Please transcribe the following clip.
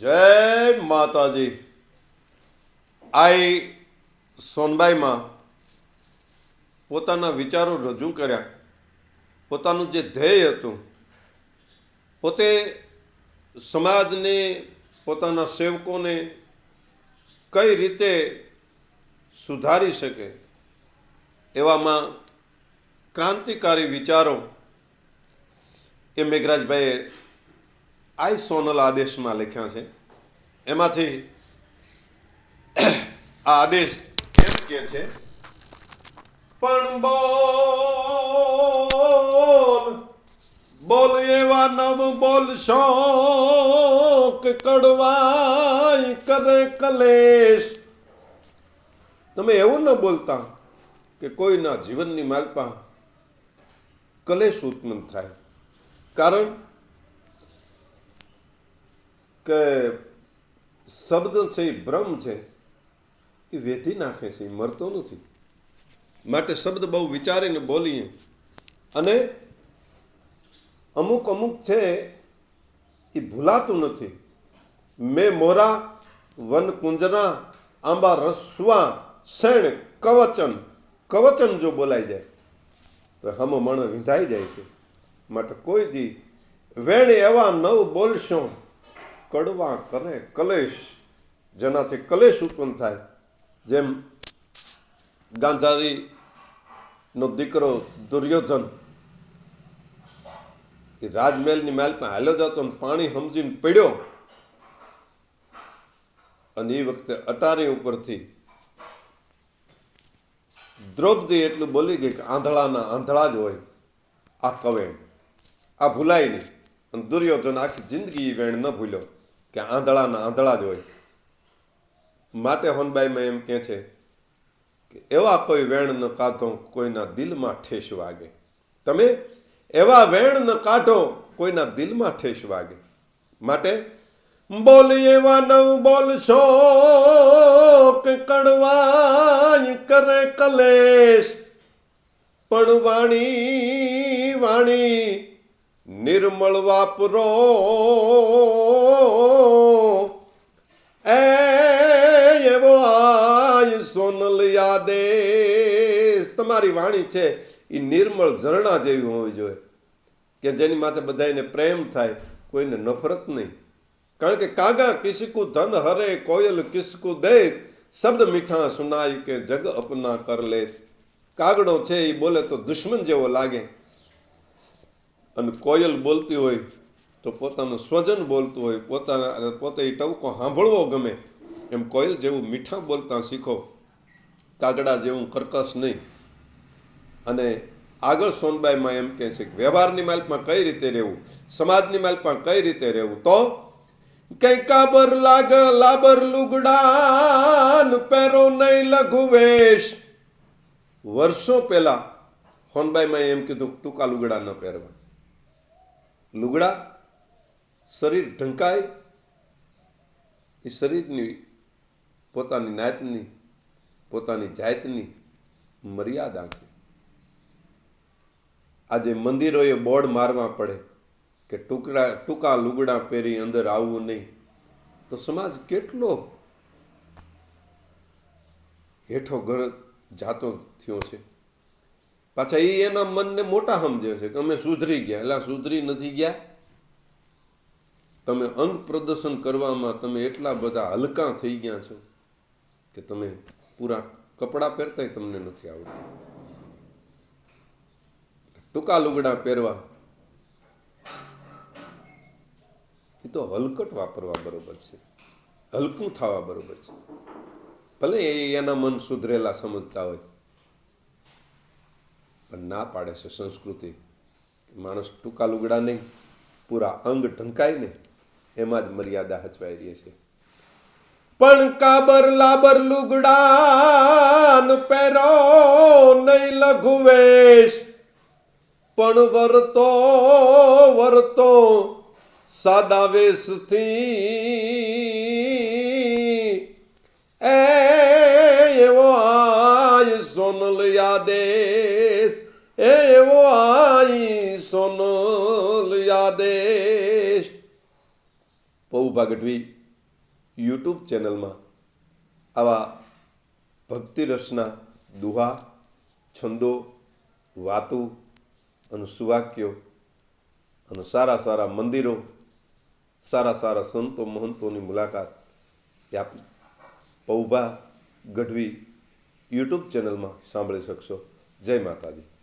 જય માતાજી. આઈ સોનબાઈમાં પોતાના વિચારો રજૂ કર્યા. પોતાનું જે ધ્યેય હતું, પોતે સમાજને, પોતાના સેવકોને કઈ રીતે સુધારી શકે એવામાં ક્રાંતિકારી વિચારો એ મેઘરાજભાઈએ આઈ સોનલ આદેશમાં લખ્યા છે. એમાંથી આ આદેશ એમ કે છે, પણ બોલ બોલ એવા નવ બોલશો કે કડવાય કરે કલેશ. તમે એવું ન બોલતા કે કોઈના જીવનની માલપા કલેશ ઉત્પન્ન થાય. કારણ કે શબ્દ છે એ બ્રહ્મ છે, એ વેધી નાખે છે, એ મરતો નથી. માટે શબ્દ બહુ વિચારીને બોલીએ. અને અમુક અમુક છે એ ભૂલાતું નથી. મેં મોરા, વન કુંજના, આંબા રસવા, શેણ, કવચન કવચન જો બોલાઈ જાય, તો હમ મણ વિંધાઈ જાય છે. માટે કોઈ દી વેણ એવા નવ બોલશો કડવા કરે કલેશ, જેનાથી કલેશ ઉત્પન્ન થાય. જેમ ગાંધારીનો દીકરો દુર્યોધન, એ રાજમહેલની મહેલમાં હાલ્યો જતો પાણી સમજીને પડ્યો. અને એ વખતે અટારી ઉપરથી દ્રૌપદી એટલું બોલી ગઈ કે આંધળાના આંધળા જ હોય આ કવેણ. આ ભૂલાય નહીં. અને દુર્યોધન આખી જિંદગી વેણ ન ભૂલ્યો. કે આંધળાના આંધળા જ હોય. માટે હોનબાઈમાં એમ કહે છે કે એવા કોઈ વેણ ન કાઢો કોઈના દિલમાં ઠેસ વાગે. તમે એવા વેણ ન કાઢો કોઈના દિલમાં ઠેસ વાગે. માટે બોલ એવા નવ બોલશો કે કડવાય કરે કલેશ. પણ વાણી વાણી નિર્મળ વાપરો. એવો આય સોનલ યાદેશ. તમારી વાણી છે, એ નિર્મળ ઝરણા જેવી હોવી જોઈએ. કે જેની માથે બધાને પ્રેમ થાય, કોઈને નફરત નહીં. કારણ કે કાગા કિસકુ ધન હરે, કોયલ કિસકુ દે. શબ્દ મીઠા સુનાય કે જગ અપના કર લે. કાગડો છે, એ બોલે તો દુશ્મન જેવો લાગે. અને કોયલ બોલતી હોય તો પોતાનું સ્વજન બોલતું હોય, પોતાના પોતે એ ટવકો સાંભળવો ગમે. એમ કોયલ જેવું મીઠા બોલતા શીખો, કાગડા જેવું કર્કશ નહીં. અને આગળ સોનબાઈમાં એમ કહે છે કે વ્યવહારની માલમાં કઈ રીતે રહેવું, સમાજની માલમાં કઈ રીતે રહેવું? તો કઈ કાબર લાગ, લાબર લુગડાન પેરો નહીં લઘુ વેશ વર્ષો પહેલા હોનબાઈમાં એમ કીધું ટૂંકા લુગડા ન પહેરવા. લુગડા, શરીર ઢંકાય, એ શરીરની પોતાની નાતની, પોતાની જાતની મર્યાદા છે. આજે મંદિરોએ બોર્ડ મારવા પડે કે ટુકડા, ટૂંકા લુગડા પહેરી અંદર આવવું નહીં. તો સમાજ કેટલો હેઠો ઘર જાતો થયો છે? પાછા એ એના મનને મોટા સમજે છે કે અમે સુધરી ગયા. એટલે સુધરી નથી ગયા. તમે અંગ પ્રદર્શન કરવામાં તમે એટલા બધા હલકા થઈ ગયા છો કે તમે પૂરા કપડાં પહેરતાય તમને નથી આવડતું. ટૂંકા લુગડા પહેરવા. એ તો હલકટ વાપરવા બરોબર છે. હલકું થવા બરોબર છે. ભલે એ એના મન સુધરેલા સમજતા હોય. પણ ના પાડે છે સંસ્કૃતિ. માણસ ટૂંકા લુગડા નહીં, પૂરા અંગ ઢંકાય ને એમાં જ મર્યાદા હચવાઈ રહી છે. પણ કાબર લાબર લુગડાન પહેરો નહીં લઘુ વેશ. પણ વરતો વરતો સાદા વેશથી એ સોનલ યાદેશ પૌભા ગઢવી યુટ્યુબ ચેનલમાં આવા ભક્તિ રસના દુહા, છંદો, વાતો અને સુવાક્યો અને સારા સારા મંદિરો, સારા સારા સંતો મહંતોની મુલાકાત આપ। પૌભા ગઢવી યુટ્યુબ ચેનલમાં સાંભળી શકશો। જય માતાજી।